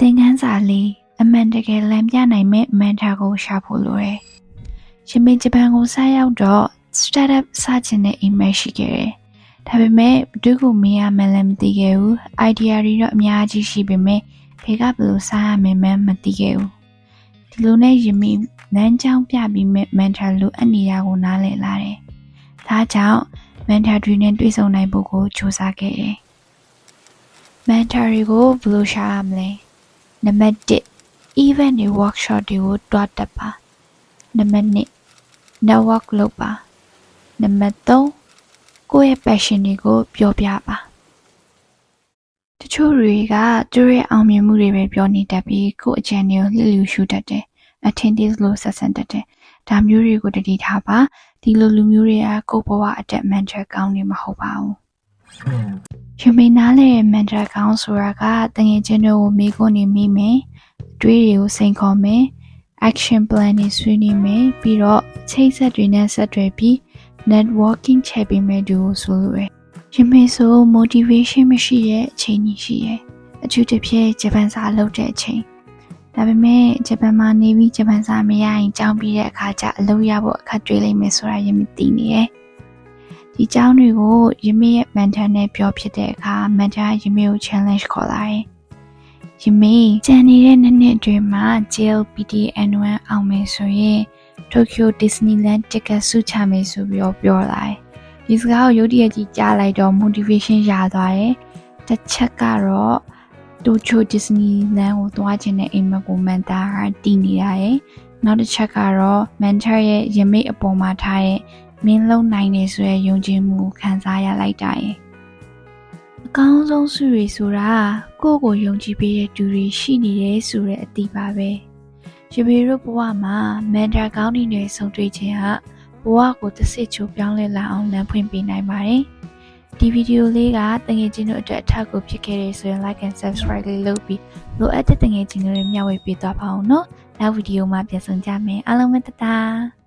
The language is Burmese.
သင်ခန်းစာလေးအမှန်တကယ်လမ်းပြနိုင်မဲ့မန်တာကိုရှာဖို့လိုတယ်။ရှင်မင်းဂျပန်ကိုဆက်ရောက်တော့ startup စချင်တဲ့ email ရှိခဲ့တယ်။ဒါပေမဲ့ဘယ်သူကိုမေးရမှန်းလည်းမသိခဲ့ဘူး။ idea တွေတော့အများကြီးရှိပေမဲ့ဖေကဘယ်လိုစရမယ်မှန်းမသိခဲ့ဘူး။ဒီလိုနဲ့ယမီလမ်းကြောင်းပြပြီးမဲ့ mentor လိုအပ်နေတာကိုနားလည်လာတယ်။ဒါကြောင့် mentor တွေနဲ့တွေ့ဆုံနိုင်ဖို့ကိုစူးစမ်းခဲ့တယ်။ mentor တွေကိုဘယ်လိုရှာရမလဲ။ နံပါတ်1 event တွေ workshop တွေကိုတွားတက်ပါနံပါတ်2 network လုပ်ပါနံပါတ်3ကိုယ့်ရဲ့ passion တွေကိုပြောပြပါတချို့တွေကသူတို့ရဲ့အောင်မြင်မှုတွေပဲပြောနေတတ်ပြီးကိုယ့်အကြံတွေကိုလှစ်လူရှုတတ်တယ်အထင်သေးလို့ဆက်ဆံတတ်တယ်ဒါမျိုးတွေကိုတတိထားပါဒီလိုလူမျိုးတွေကကိုယ့်ဘဝအတက် mentor ကောင်းနေမဟုတ်ပါဘူး ရှင်မင်းနားလေ mentor ကောင်းဆိုတာကတငယ်ချင်းတို့ကိုမိခွန်းနေမိမယ်အတွေးတွေကိုစိန်ခေါ်မယ် action plan တွေဆွေးနွေးမယ်ပြီးတော့ချိတ်ဆက်တွေနဲ့ဆက်တွဲပြီး networking ချဲ့ပေးမယ်သူကိုဆိုလိုရယ်ရှင်မေဆို motivation မရှိရဲ့အချိန်ကြီးရှိရဲ့အထူးတစ်ဖြင့်ဂျပန်စာလုပ်တဲ့အချိန်ဒါပေမဲ့ဂျပန်မှာနေပြီးဂျပန်စာမရရင်ကြောင်းပြီးတဲ့အခါကျအလုပ်ရဖို့အခက်တွေ့လိမ့်မယ်ဆိုတာရင်မသိနေရဲ့ ဒီကြောင်းတွေကိုယမေရဲ့ mentor နဲ့ပြောဖြစ်တဲ့အခါ mentor ယမေကို challenge ခေါ်လာတယ်ယမေကြံနေတဲ့နှစ်နှစ်အတွင်းမှာ JLPT N1 အောင်မယ်ဆိုရင် Tokyo Disneyland ticket စုချမယ်ဆိုပြီးတော့ပြောလာတယ်။ဒီစကားကိုရုတ်တရက်ကြီးကြားလိုက်တော့ motivation ရသွားတယ်။တစ်ချက်ကတော့ Tokyo Disneyland ကိုသွားခြင်းတဲ့အိမ်မက်ကို mentor ကတည်နေတာရယ်။နောက်တစ်ချက်ကတော့ mentor ရဲ့ရမိတ်အပေါ်မှာထားတဲ့ မင်းလုံးနိုင်နေဆိုတဲ့ယုံကြည်မှုကိုခံစားရလိုက်တာရယ်။အကောင်းဆုံးစုတွေဆိုတာကိုယ့်ကိုယုံကြည်ပေးတဲ့သူတွေရှိနေတယ်ဆိုတဲ့အတိပါပဲ။ရပေတို့ဘဝမှာမန်တာကောင်းနေနဲ့ဆုံတွေ့ခြင်းဟာဘဝကိုတစ်စစ်ချိုးပြောင်းလဲလာအောင်လမ်းဖွင့်ပေးနိုင်ပါတယ်။ဒီဗီဒီယိုလေးကတငယ်ချင်းတို့အတွက်အထောက်အကူဖြစ်ခဲ့တဲ့ဆိုရင် like and subscribe လေးလုပ်ပြီးလိုအပ်တဲ့တငယ်ချင်းတွေမျှဝေပေးသွားပါအောင်နော်။နောက်ဗီဒီယိုမှာပြန်ဆုံကြမယ်အားလုံးပဲတတား